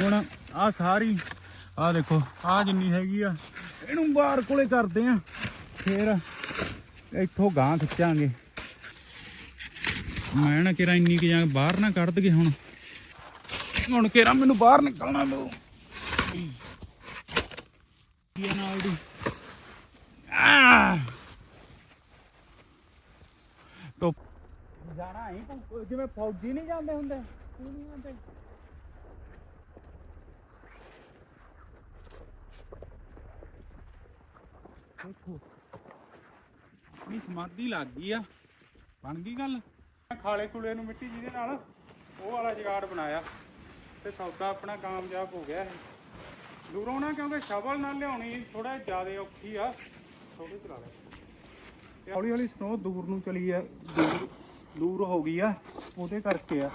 ਹੁਣ ਆ ਸਾਰੀ ਆ ਦੇਖੋ ਆ ਜਿੰਨੀ ਹੈਗੀ ਆ, ਇਹਨੂੰ ਬਾਹਰ ਕੋਲੇ ਕਰਦੇ ਆ, ਫਿਰ ਇੱਥੋਂ ਗਾਂ ਖਿੱਚਾਂਗੇ। ਮੈਂ ਨਾ ਕਿਰਾ ਇੰਨੀ ਕਿ ਜਾਂ ਬਾਹਰ ਨਾ ਕੱਢ ਦਗੇ ਹੁਣ। ਹੁਣ ਕਿਰਾ ਮੈਨੂੰ ਬਾਹਰ ਨਿਕਲਣਾ ਪਊ। ਇਹ ਨਾਲ ਦੀ ਆ ਟੋ ਜਾਣਾ ਹੀ ਜਿਵੇਂ ਫੌਜੀ ਨਹੀਂ ਜਾਂਦੇ ਹੁੰਦੇ। ਕੂਲੀਆਂ ਤੇ ਦੇਖੋ ਆਪਣੀ ਸਮਾਧੀ ਲੱਗ ਗਈ ਆ? ਬਣ ਗਈ ਗੱਲ? ਖਾਲੇ ਖੁਲੇ ਨੂੰ ਮਿੱਟੀ ਜਿਹਦੇ ਨਾਲ ਉਹ ਵਾਲਾ ਜਗਾੜ ਬਣਾਇਆ ਤੇ ਸੌਦਾ ਆਪਣਾ ਕਾਮਯਾਬ ਹੋ ਗਿਆ ਦੂਰੋਂ ਨਾ ਕਿਉਂਕਿ ਸ਼ਵਲ ਨਾਲ ਲਿਆਉਣੀ ਥੋੜਾ ਜ਼ਿਆਦਾ ਔਖੀ ਆ। ਥੋੜੀ ਚਲਾ ਲੈ ਹੌਲੀ ਹੌਲੀ ਸਨੋ ਦੂਰ ਨੂੰ ਚਲੀ ਆ, ਦੂਰ ਹੋ ਗਈ ਆ, ਉਹਦੇ ਕਰਕੇ ਆ।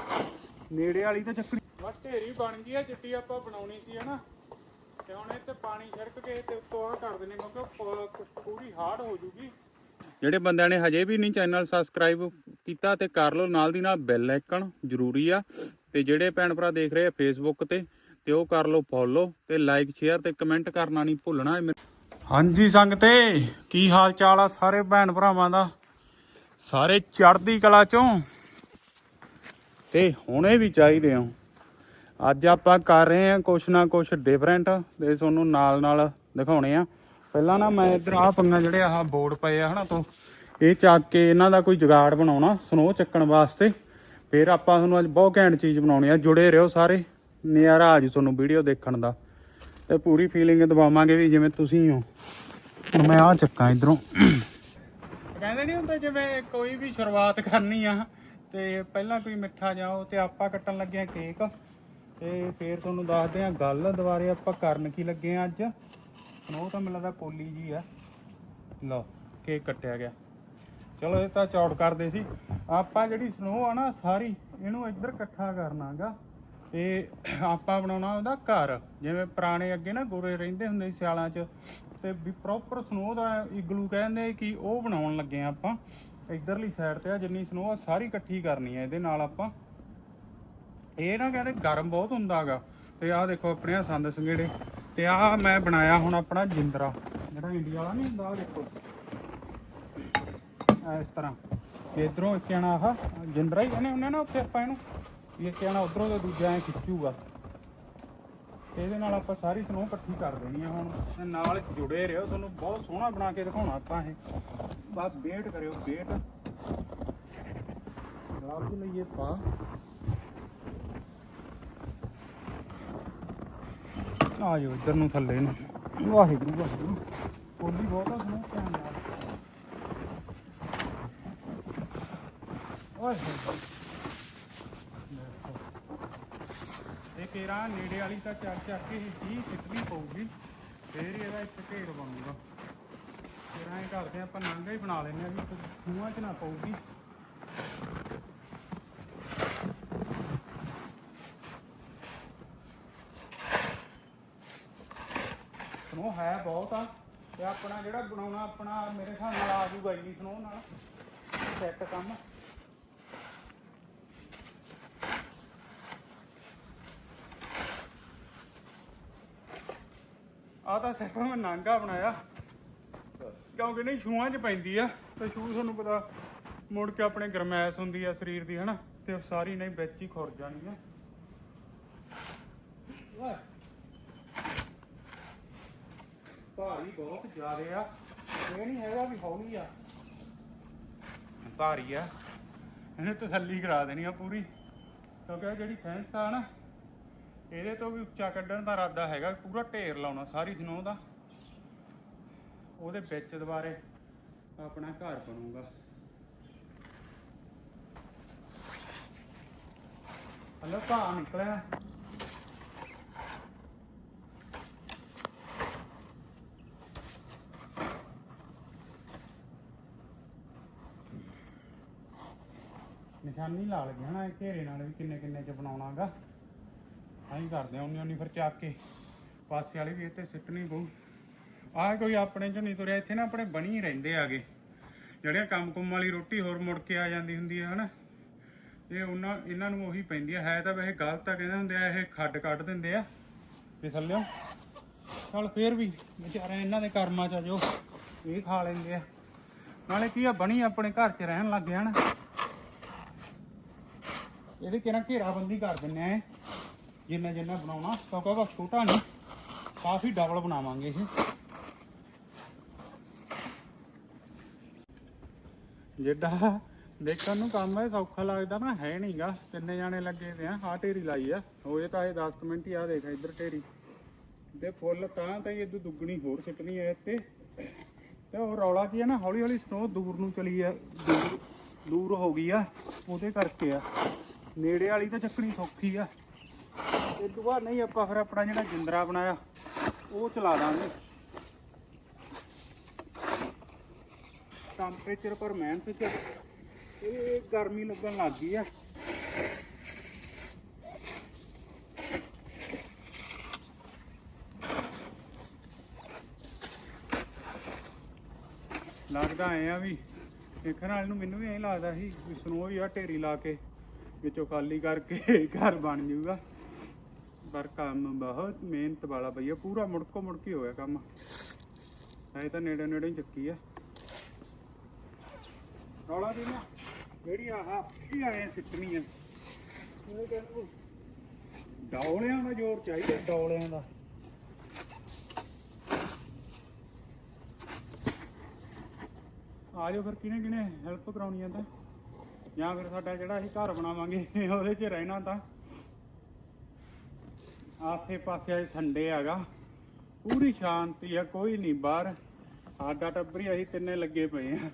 ਨੇੜੇ ਵਾਲੀ ਤਾਂ ਚੱਕਣੀ ਬਸ ਢੇਰੀ ਬਣ ਗਈ ਆ ਚਿੱਟੀ ਆਪਾਂ ਬਣਾਉਣੀ ਸੀ ਹਨਾ। ਤੇ ਹੁਣ ਇਹ ਤੇ ਪਾਣੀ ਛਿੜਕ ਕੇ ਤੇ ਉੱਤੋਂ ਆ ਕਰ ਦਿੰਨੇ ਕਿਉਂਕਿ ਪ- ਪੂਰੀ ਹਾਰਡ ਹੋ ਜੂਗੀ। ਜਿਹੜੇ ਬੰਦਿਆਂ ਨੇ ਹਜੇ ਵੀ ਨਹੀਂ ਚੈਨਲ ਸਬਸਕ੍ਰਾਈਬ ਕੀਤਾ ਤੇ ਕਰ ਲਓ ਨਾਲ ਦੀ ਨਾਲ ਬੈਲ ਆਈਕਨ ਜ਼ਰੂਰੀ ਆ। ਤੇ ਜਿਹੜੇ ਭੈਣ ਭਰਾ ਦੇਖ ਰਹੇ ਆ ਫੇਸਬੁੱਕ ਤੇ ਤੇ ਉਹ ਕਰ ਲਓ ਫੋਲੋ ਤੇ ਲਾਈਕ ਸ਼ੇਅਰ ਤੇ ਕਮੈਂਟ ਕਰਨਾ ਨਹੀਂ ਭੁੱਲਣਾ ਇਹ ਮੇਰੇ- ਹਾਂਜੀ ਸੰਗਤੇ ਕੀ ਹਾਲ ਚਾਲ ਆ ਸਾਰੇ ਭੈਣ ਭਰਾਵਾਂ ਦਾ? ਸਾਰੇ ਚੜ੍ਹਦੀ ਕਲਾ ਚੋਂ। ਤੇ ਹੁਣੇ ਵੀ ਚਾਹੀਦੇ ਹੋ ਅੱਜ ਆਪਾਂ ਕਰ ਰਹੇ ਹਾਂ ਕੁਛ ਨਾ ਕੁਛ ਡਿਫਰੈਂਟ ਤੇ ਤੁਹਾਨੂੰ ਨਾਲ ਨਾਲ ਦਿਖਾਉਣੇ ਆ। ਪਹਿਲਾਂ ਨਾ ਮੈਂ ਇਧਰ ਆ ਪੰਗਾ ਜਿਹੜੇ ਆਹ ਬੋਰਡ ਪਏ ਆ ਹਨਾ ਤੋਂ, ਇਹ ਚੱਕ ਕੇ ਇਹਨਾਂ ਦਾ ਕੋਈ ਜੁਗਾੜ ਬਣਾਉਣਾ ਸਨੋ ਚੱਕਣ ਵਾਸਤੇ। ਫਿਰ ਆਪਾਂ ਤੁਹਾਨੂੰ ਅੱਜ ਬਹੁਤ ਘੈਂਟ ਚੀਜ਼ ਬਣਾਉਣੀ ਆ, ਜੁੜੇ ਰਹੋ ਸਾਰੇ, ਨਜ਼ਾਰਾ ਆ ਜੂ ਤੁਹਾਨੂੰ ਵੀਡੀਓ ਦੇਖਣ ਦਾ। ਤੇ ਪੂਰੀ ਫੀਲਿੰਗ ਦਵਾਵਾਂਗੇ ਵੀ ਜਿਵੇਂ ਤੁਸੀਂ ਹੋ। ਹੁਣ ਮੈਂ ਆ ਚੱਕਾਂ ਇਧਰੋਂ। ਕਹਿੰਦੇ ਨਹੀਂ ਹੁੰਦੇ ਜਿਵੇਂ ਕੋਈ ਵੀ ਸ਼ੁਰੂਆਤ ਕਰਨੀ ਆ, ਤੇ ਪਹਿਲਾਂ ਕੋਈ ਮਿੱਠਾ ਜਾਓ ਤੇ ਆਪਾਂ ਕੱਟਣ ਲੱਗੇ ਆ ਕੇਕ ਤੇ ਫੇਰ ਤੁਹਾਨੂੰ ਦੱਸਦੇ ਆ ਗੱਲ ਦੁਬਾਰੇ ਆਪਾਂ ਕਰਨ ਕੀ ਲੱਗੇ ਆ ਅੱਜ। ਉਹ ਤਾਂ ਮੈਨੂੰ ਲੱਗਦਾ ਪੋਲੀ ਜੀ ਆ। ਲਓ, ਕੇਕ ਕੱਟਿਆ ਗਿਆ। ਚਲੋ, ਇਹ ਤਾਂ ਚੌੜ ਕਰਦੇ ਸੀ। ਆਪਾਂ ਜਿਹੜੀ ਸਨੋ ਆ ਨਾ, ਸਾਰੀ ਇਹਨੂੰ ਇੱਧਰ ਇਕੱਠਾ ਕਰਨਾਗਾ। ਤੇ ਆਪਾਂ ਬਣਾਉਣਾ ਉਹਦਾ ਘਰ। ਜਿਵੇਂ ਪੁਰਾਣੇ ਅੱਗੇ ਨਾ ਗੋਰੇ ਰਹਿੰਦੇ ਹੁੰਦੇ ਸੀ ਸਿਆਲਾਂ 'ਚ। ਤੇ ਵੀ ਪ੍ਰੋਪਰ ਸਨੋ ਦਾ ਇਗਲੂ ਕਹਿੰਦੇ ਕਿ ਉਹ ਬਣਾਉਣ ਲੱਗੇ ਆ ਆਪਾਂ। ਇੱਧਰਲੀ ਸਾਈਡ ਤੇ ਆ, ਜਿੰਨੀ ਸਨੋ ਆ, ਸਾਰੀ ਇਕੱਠੀ ਕਰਨੀ ਆ। ਇਹਦੇ ਨਾਲ ਆਪਾਂ ਇਹ ਨਾ ਕਹਿੰਦੇ ਗਰਮ ਬਹੁਤ ਹੁੰਦਾਗਾ ਤੇ ਆਹ ਦੇਖੋ ਆਪਣੇ ਆਹ ਸੰਦ ਸੰਗੇੜੇ ਤੇ ਆਹ ਮੈਂ ਬਣਾਇਆ ਹੁਣ ਆਪਣਾ ਜਿੰਦਰਾ। ਜਿਹੜਾ ਇੰਡੀਆ ਵਾਲਾ ਨਹੀਂ ਹੁੰਦਾ, ਆਹ ਦੇਖੋ। ਆਹ ਇਸ ਤਰ੍ਹਾਂ। ਇਧਰੋਂ ਇੱਕ ਆਣਾ ਆਹ, ਜਿੰਦਰਾ ਹੀ ਕਹਿੰਦੇ ਹੁੰਦੇ ਨਾ ਉੱਥੇ ਆਪਾਂ ਇਹਨੂੰ। ਵੀ ਇੱਕ ਆਣਾ ਉਧਰੋਂ ਤੇ ਦੂਜਾ ਐ ਖਿੱਚੂਗਾ। ਤੇ ਇਹਦੇ ਨਾਲ ਆਪਾਂ ਸਾਰੀ ਸਨੋ ਇਕੱਠੀ ਕਰ ਦੇਣੀ ਆ ਹੁਣ। ਤੇ ਨਾਲ ਜੁੜੇ ਰਹੋ, ਤੁਹਾਨੂੰ ਬਹੁਤ ਸੋਹਣਾ ਬਣਾ ਕੇ ਦਿਖਾਉਣਾ ਆਪਾਂ ਇਹ। ਬਸ ਵੇਟ ਕਰਿਓ, ਵੇਟ। ਗਲਾਬ ਲਈਏ ਪਾ। ਆ ਜਾਓ ਇੱਧਰ ਨੂੰ ਥੱਲੇ ਨੂੰ। ਵਾਹਿਗੁਰੂ ਵਾਹਿਗੁਰੂ। ਕੋਲੀ ਬਹੁਤ ਆ, ਸੁਣੋ। ਧਿਆਨ ਨਾਲ ਓਏ ਇਹ ਕੇਰਾ ਨੇੜੇ ਵਾਲੀ ਤਾਂ ਚੱਕ ਚੱਕ ਕੇ ਹੀ ਜੀ ਪਊਗੀ। ਫੇਰ ਹੀ ਇਹਦਾ ਇੱਕ ਢੇਰ ਬਣੂਗਾ। ਫਿਰ ਇਹ ਕਰਦੇ ਆ, ਆਪਾਂ ਨਾਂਗਾ ਹੀ ਬਣਾ ਲੈਂਦੇ ਆ ਵੀ ਖੂਹਾਂ 'ਚ ਨਾ ਪਊਗੀ। ਸਨੋ ਹੈ ਬਹੁਤ ਆ। ਤੇ ਆਪਣਾ ਜਿਹੜਾ ਬਣਾਉਣਾ, ਆਪਣਾ ਮੇਰੇ ਹਿਸਾਬ ਨਾਲ ਆ ਜੂਗਾ ਜੀ ਸਨੋ ਨਾਲ ਸੈੱਟ ਕੰਮ। ਆ ਤਾਂ ਸਿਰਫ ਮੈਂ ਨਾਂਗਾ ਬਣਾਇਆ। ਕਿਉਂਕਿ ਨਹੀਂ ਛੂਆਂ 'ਚ ਪੈਂਦੀ ਆ। ਤੇ ਛੂ ਤੁਹਾਨੂੰ ਪਤਾ, ਮੁੜ ਕੇ ਆਪਣੇ ਗਰਮੈਸ਼ ਹੁੰਦੀ ਆ ਸਰੀਰ ਦੀ, ਹਨਾ? ਤੇ ਉਹ ਸਾਰੀ ਨਹੀਂ, ਵਿੱਚ ਹੀ ਖੁਰ ਜਾਣੀ ਆ। ਵਾਹ ਭਾਰੀ ਬਹੁਤ ਜ਼ਿਆਦੇ ਆ। ਇਹ ਨਹੀਂ ਹੈਗਾ ਵੀ ਹੌਲੀ ਆ। ਭਾਰੀ ਆ। ਇਹਨੇ ਤਸੱਲੀ ਕਰਾ ਦੇਣੀ ਆ ਪੂਰੀ। ਕਿਉਂਕਿ ਇਹ ਜਿਹੜੀ ਫੈਂਸ ਆ ਨਾ, ਇਹਦੇ ਤੋਂ ਵੀ ਉੱਚਾ ਕੱਢਣ ਦਾ ਇਰਾਦਾ ਹੈਗਾ, ਪੂਰਾ ਢੇਰ ਲਾਉਣਾ ਸਾਰੀ ਸਨੋ ਦਾ। ਉਹਦੇ ਵਿੱਚ ਦੁਬਾਰੇ ਆਪਣਾ ਘਰ ਬਣੂਗਾ। ਹਲੋ ਘਾਹ ਨਿਕਲਿਆ। ਨਿਸ਼ਾਨੀ ਲਾ ਲਗੇ ਹਨਾ ਇਹ ਘੇਰੇ ਨਾਲ ਵੀ ਕਿੰਨੇ ਕਿੰਨੇ ਚ ਬਣਾਉਣਾਗਾ। ਐਂ ਕਰਦੇ ਆ ਉਨੀ ਉਨੀ ਫਿਰ ਚੱਕ ਕੇ। ਪਾਸੇ ਵਾਲੀ ਵੀ ਇੱਥੇ ਸਿੱਟਣੀ ਪਊ। ਆਹ ਕੋਈ ਆਪਣੇ ਚ ਨਹੀਂ ਤੁਰਿਆ, ਇੱਥੇ ਨਾ ਆਪਣੇ ਬਣੀ ਰਹਿੰਦੇ ਆਗੇ। ਜਿਹੜੇ ਕੰਮ ਕੁੰਮ ਵਾਲੀ ਰੋਟੀ ਹੋਰ ਮੁੜ ਕੇ ਆ ਜਾਂਦੀ ਹੁੰਦੀ ਹੈ ਹਨਾ? ਇਹ ਉਹਨਾਂ, ਇਹਨਾਂ ਨੂੰ ਉਹੀ ਪੈਂਦੀ ਆ। ਹੈ ਤਾਂ ਵੈਸੇ ਗਲਤ ਆ, ਕਹਿੰਦੇ ਹੁੰਦੇ ਆ, ਇਹ ਖੱਡ ਕੱਢ ਦਿੰਦੇ ਆ। ਵੀ ਥੱਲਿਓ ਚਲ ਫੇਰ ਵੀ ਵਿਚਾਰੇ ਇਹਨਾਂ ਦੇ ਕਰਮਾਂ ਚ ਆ ਜੋ। ਇਹ ਖਾ ਲੈਂਦੇ ਆ। ਨਾਲੇ ਕੀ ਆ, ਬਣੀ ਆਪਣੇ ਘਰ 'ਚ ਰਹਿਣ ਲੱਗ ਗਿਆ ਨਾ ਇਹਦੇ ਕਿਹੜਾ ਘੇਰਾਬੰਦੀ ਕਰ ਦਿੰਨੇ ਆ ਜਿੰਨਾ ਜਿੰਨਾ ਬਣਾਉਣਾ, ਕਿਉਂਕਿ ਉਹ ਛੋਟਾ ਨਹੀਂ, ਕਾਫੀ ਡਬਲ ਬਣਾਵਾਂਗੇ ਇਹ। ਜਿੱਡਾ ਦੇਖਣ ਨੂੰ ਕੰਮ ਇਹ ਸੌਖਾ ਲੱਗਦਾ ਨਾ ਹੈ ਨਹੀਂਗਾ। ਤਿੰਨੇ ਜਾਣੇ ਲੱਗੇ ਤੇ ਆ, ਆਹ ਢੇਰੀ ਲਾਈ ਆ। ਹੋਏ ਤਾਂ ਇਹ 10 ਕੁ ਮਿੰਟ ਹੀ ਆ ਦੇਖ, ਇੱਧਰ ਢੇਰੀ। ਤੇ ਫੁੱਲ ਤਾਂ ਤਾਂ ਇਹ ਦੁੱਗਣੀ ਹੋਰ ਸਿੱਟਣੀ ਐ ਇੱਥੇ। ਤੇ ਉਹ ਰੌਲਾ ਕੀ ਆ ਨਾ ਹੌਲੀ ਹੌਲੀ ਸਨੋ ਦੂਰ ਨੂੰ ਚਲੀ ਆ ਦੂਰ ਹੋ ਗਈ ਆ, ਉਹਦੇ ਕਰਕੇ ਆ। ਨੇੜੇ ਵਾਲੀ ਤਾਂ ਚੱਕਣੀ ਸੌਖੀ ਆ। ਇਹ ਤੋਂ ਬਾਅਦ ਨਹੀਂ, ਆਪਾਂ ਫਿਰ ਆਪਣਾ ਜਿਹੜਾ ਜਿੰਦਰਾ ਬਣਾਇਆ, ਉਹ ਚਲਾ ਦਾਂਗੇ। ਟੈਂਪਰੇਚਰ ਪਰ ਮਿਹਨਤ ਚ ਇਹ ਗਰਮੀ ਲੱਗਣ ਲੱਗ ਗਈ ਆ। ਲੱਗਦਾ ਐ ਆ ਵੀ ਦੇਖਣ ਵਾਲੇ ਨੂੰ ਮੈਨੂੰ ਵੀ ਐਂ ਲੱਗਦਾ ਸੀ ਵੀ ਸਨੋ ਵੀ ਆ, ਢੇਰੀ ਲਾ ਕੇ। ਵਿੱਚੋਂ ਖਾਲੀ ਕਰਕੇ ਘਰ ਬਣ ਜਾਊਗਾ। ਪਰ ਕੰਮ ਬਹੁਤ ਮਿਹਨਤ ਵਾਲਾ ਬਈਆ ਪੂਰਾ ਮੁੜਕੋ ਮੁੜਕੀ ਹੋਇਆ ਕੰਮ। ਐ ਤਾਂ ਨੇੜੇ ਨੇੜੇ ਹੀ ਚੱਕੀ ਆ। ਰੌਲਾ ਦੀ ਨਾ ਜਿਹੜੀ ਆਹ ਇਹ ਆਏ ਸਿੱਟਣੀ ਆ ਉਹ ਡੌਲਿਆਂ ਦਾ ਜ਼ੋਰ ਚਾਹੀਦਾ, ਡੌਲਿਆਂ ਦਾ। ਆ ਜਾਓ ਫਿਰ ਕਿਹਨੇ ਕਿਹਨੇ ਹੈਲਪ ਕਰਾਉਣੀ ਆ ਤਾਂ? ਜਾਂ ਫਿਰ ਸਾਡਾ ਜਿਹੜਾ ਅਸੀਂ ਘਰ ਬਣਾਵਾਂਗੇ ਉਹਦੇ 'ਚ ਰਹਿਣਾ ਤਾਂ। ਆਸੇ ਪਾਸੇ ਅੱਜ ਸੰਡੇ ਹੈਗਾ। ਪੂਰੀ ਸ਼ਾਂਤੀ ਆ ਕੋਈ ਨਹੀਂ ਬਾਹਰ। ਸਾਡਾ ਟੱਬਰੀ ਅਸੀਂ ਤਿੰਨੇ ਲੱਗੇ ਪਏ ਆ।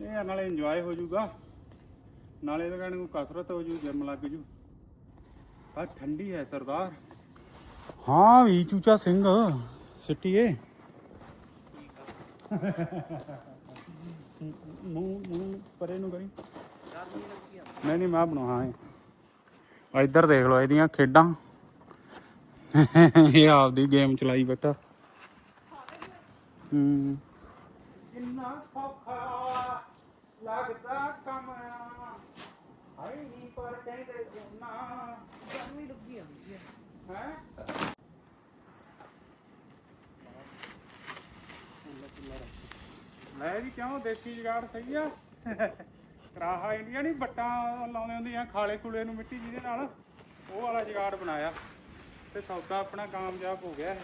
ਇਹ ਨਾਲੇ ਇੰਜੋਏ ਹੋ ਜਾਊਗਾ। ਨਾਲੇ ਤਾਂ ਕਹਿਣ ਨੂੰ ਕਸਰਤ ਹੋ ਜੂ ਜਿਮ ਲੱਗ ਜੂ। ਆ ਠੰਡੀ ਹੈ ਸਰਦਾਰ। ਹਾਂ ਵੀ ਚੂਚਾ ਸਿੰਘ ਸਿੱਟੀਏ। ਮੂੰਹ ਮੂੰਹ ਪਰੇ ਨੂੰ ਕਰੀ। ਨਹੀਂ ਨਹੀਂ ਮੈਂ ਬਣਾਉਣਾ ਹੈ ਇੱਧਰ ਦੇਖ ਲਓ ਇਹਦੀਆਂ ਖੇਡਾਂ। ਇਹ ਆਪਦੀ ਗੇਮ ਚਲਾਈ ਬੈਠਾ। ਹੂੰ। ਕਿੰਨਾ ਸੌਖਾ ਲੱਗਦਾ ਕੰਮ ਹਾਈ ਨਹੀਂ ਪਰ ਕਹਿੰਦੇ ਜੁਨਾ। ਗਰਮੀ ਲੱਗੀ ਆਉਂਦੀ ਹੈ ਹੈ? ਲੈ ਵੀ ਕਿਉਂ, ਦੇਸੀ ਜਗਾੜ ਸਹੀ ਆ? ਕਰਾਹਾ ਇੰਡੀਆ ਨਹੀਂ ਬੱਟਾਂ ਲਾਉਂਦੇ ਹੁੰਦੀਆਂ ਖਾਲੇ ਖੁਲੇ ਨੂੰ ਮਿੱਟੀ ਜਿਹਦੇ ਨਾਲ। ਉਹ ਵਾਲਾ ਜਗਾੜ ਬਣਾਇਆ। ਤੇ ਸੌਦਾ ਆਪਣਾ ਕਾਮਯਾਬ ਹੋ ਗਿਆ ਇਹ।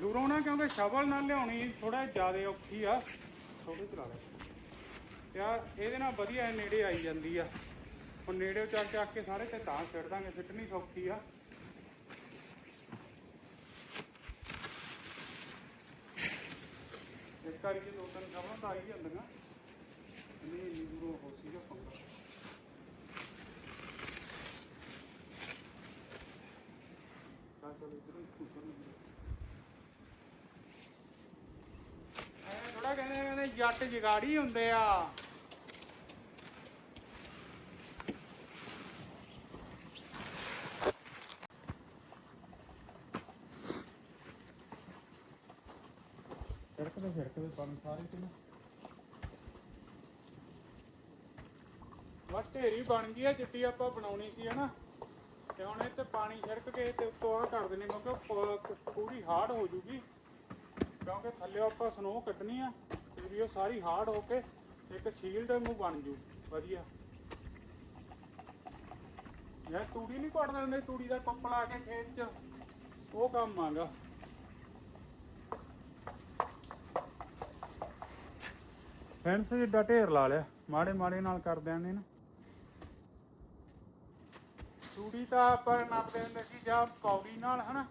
ਦੂਰੋਂ ਨਾ ਕਿਉਂਕਿ ਸ਼ਵਲ ਨਾਲ ਲਿਆਉਣੀ ਥੋੜਾ ਜ਼ਿਆਦਾ ਔਖੀ ਆ। ਥੋੜੀ ਚਲਾ ਲੈ। ਯਾਰ ਇਹਦੇ ਨਾਲ ਵਧੀਆ ਨੇੜੇ ਆਈ ਜਾਂਦੀ ਆ। ਹੁਣ ਨੇੜੇ ਚੱਕ ਚੱਕ ਕੇ ਸਾਰੇ ਤੇ ਤਾਂ ਛੱਡ ਦਾਂਗੇ, ਸਿੱਟਣੀ ਸੌਖੀ ਆ। ਇਸ ਕਰਕੇ ਦੋ ਤਿੰਨ ਖਬਰਾਂ ਤਾਂ ਆਈ ਜਾਂਦੀਆਂ। ਨਹੀਂ ਦੂਰੋਂ ਹੋ ਸੀਗਾ ਪੰਗਾ। ਥੋੜਾ ਕਹਿੰਦੇ ਕਹਿੰਦੇ ਜੱਟ ਜਗਾੜੀ ਹੁੰਦੇ ਆ। ਸੜਕ ਤੇ ਪਾਣੀ ਸਾਰੇ ਤੇ ਬਸ ਢੇਰੀ ਬਣ ਗਈ ਆ ਜਿੱਡੀ ਆਪਾਂ ਬਣਾਉਣੀ ਸੀ ਹਨਾ। ਤੇ ਹੁਣ ਇਹ ਤੇ ਪਾਣੀ ਛਿੜਕ ਕੇ ਤੇ ਉੱਤੋਂ ਆ ਕਰ ਦਿੰਨੇ ਕਿਉਂਕਿ ਪੂਰੀ ਹਾਰਡ ਹੋ ਜੂਗੀ। ਕਿਉਂਕਿ ਥੱਲੇ ਆਪਾਂ ਸਨੋ ਕੱਢਣੀ ਆ ਤੇ ਵੀ ਉਹ ਸਾਰੀ ਹਾਰਡ ਹੋ ਕੇ ਇੱਕ ਸ਼ੀਲਡ ਮੂੰਹ ਬਣ ਜੂ। ਵਧੀਆ। ਯਾਰ ਤੂੜੀ ਨਹੀਂ ਕੱਢ ਦਿੰਦੇ ਤੂੜੀ ਦਾ ਕੱਪ ਲਾ ਕੇ ਖੇਤ 'ਚ। ਉਹ ਕੰਮ ਆਗਾ। ਫੈਂਸ ਜਿੱਡਾ ਢੇਰ ਲਾ ਲਿਆ। ਮਾੜੇ ਮਾੜੇ ਨਾਲ ਕਰ ਦਿਆਂਗੇ ਨਾ। ਤੂੜੀ ਤਾਂ ਆਪਾਂ ਨਾਪਦੇ ਹੁੰਦੇ ਸੀ, ਜਾਂ ਪੌੜੀ ਨਾਲ, ਹਨਾ?